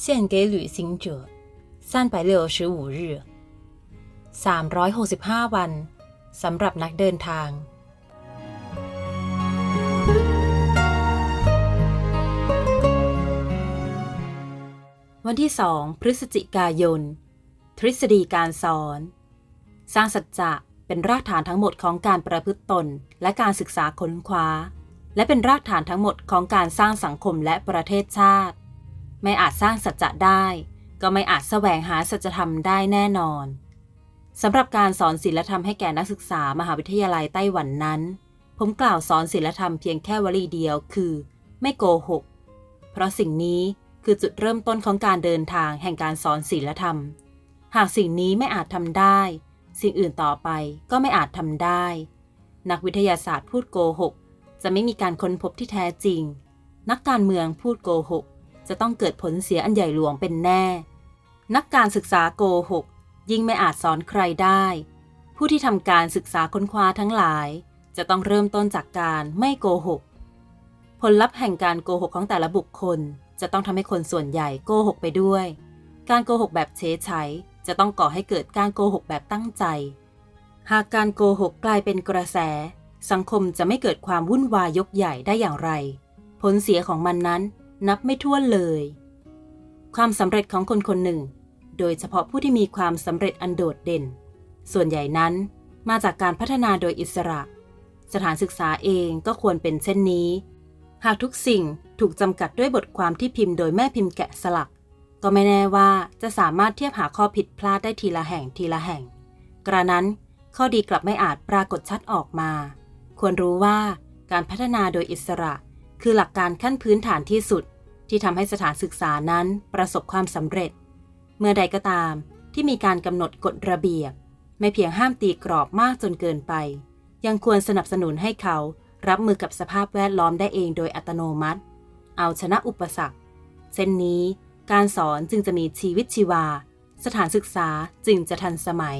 献给旅行者三百六十五日365 วันสำหรับนักเดินทาง วันที่ 2 พฤศจิกายน ทฤษฎีการสอน สร้างสัจจะเป็นรากฐานทั้งหมดของการประพฤติตน และการศึกษาค้นคว้า และเป็นรากฐานทั้งหมดของการสร้างสังคมและประเทศชาติ ไม่อาจสร้างสัจจะได้ ก็ไม่อาจแสวงหาสัจธรรมได้แน่นอนสำหรับการสอนศีลธรรมให้แก่นักศึกษามหาวิทยาลัยไต้หวันนั้น ผมกล่าวสอนศีลธรรมเพียงแค่วลีเดียวคือ ไม่โกหก เพราะสิ่งนี้คือจุดเริ่มต้นของการเดินทางแห่งการสอนศีลธรรม หากสิ่งนี้ไม่อาจทำได้ สิ่งอื่นต่อไปก็ไม่อาจทำได้ นักวิทยาศาสตร์พูดโกหก จะไม่มีการค้นพบที่แท้จริง นักการเมืองพูดโกหก จะต้องเกิดผลเสียอันใหญ่หลวงเป็นแน่ นักการศึกษาโกหก ยิ่งไม่อาจสอนใครได้ ผู้ที่ทำการศึกษาค้นคว้าทั้งหลาย จะต้องเริ่มต้นจากการไม่โกหก ผลลัพธ์แห่งการโกหกของแต่ละบุคคล จะต้องทำให้คนส่วนใหญ่โกหกไปด้วย การโกหกแบบเฉยใช้จะต้องก่อให้เกิดการโกหกแบบตั้งใจ หากการโกหกกลายเป็นกระแส สังคมจะไม่เกิดความวุ่นวายยกใหญ่ได้อย่างไร ผลเสียของมันนั้น นับไม่ถ้วนเลย ความสำเร็จของคนคนหนึ่ง โดยเฉพาะผู้ที่มีความสำเร็จอันโดดเด่น ส่วนใหญ่นั้นมาจากการพัฒนาโดยอิสระ สถานศึกษาเองก็ควรเป็นเช่นนี้ หากทุกสิ่งถูกจำกัดด้วยบทความที่พิมพ์โดยแม่พิมพ์แกะสลัก ก็ไม่แน่ว่าจะสามารถเทียบหาข้อผิดพลาดได้ทีละแห่งทีละแห่ง กระนั้นข้อดีกลับไม่อาจปรากฏชัดออกมา ควรรู้ว่าการพัฒนาโดยอิสระ คือหลักการขั้นพื้นฐานที่สุด ที่ทำให้สถานศึกษานั้นประสบความสำเร็จ เมื่อใดก็ตามที่มีการกำหนดกฎระเบียบ ไม่เพียงห้ามตีกรอบมากจนเกินไป ยังควรสนับสนุนให้เขารับมือกับสภาพแวดล้อมได้เองโดยอัตโนมัติ เอาชนะอุปสรรค เช่นนี้การสอนจึงจะมีชีวิตชีวา สถานศึกษาจึงจะทันสมัย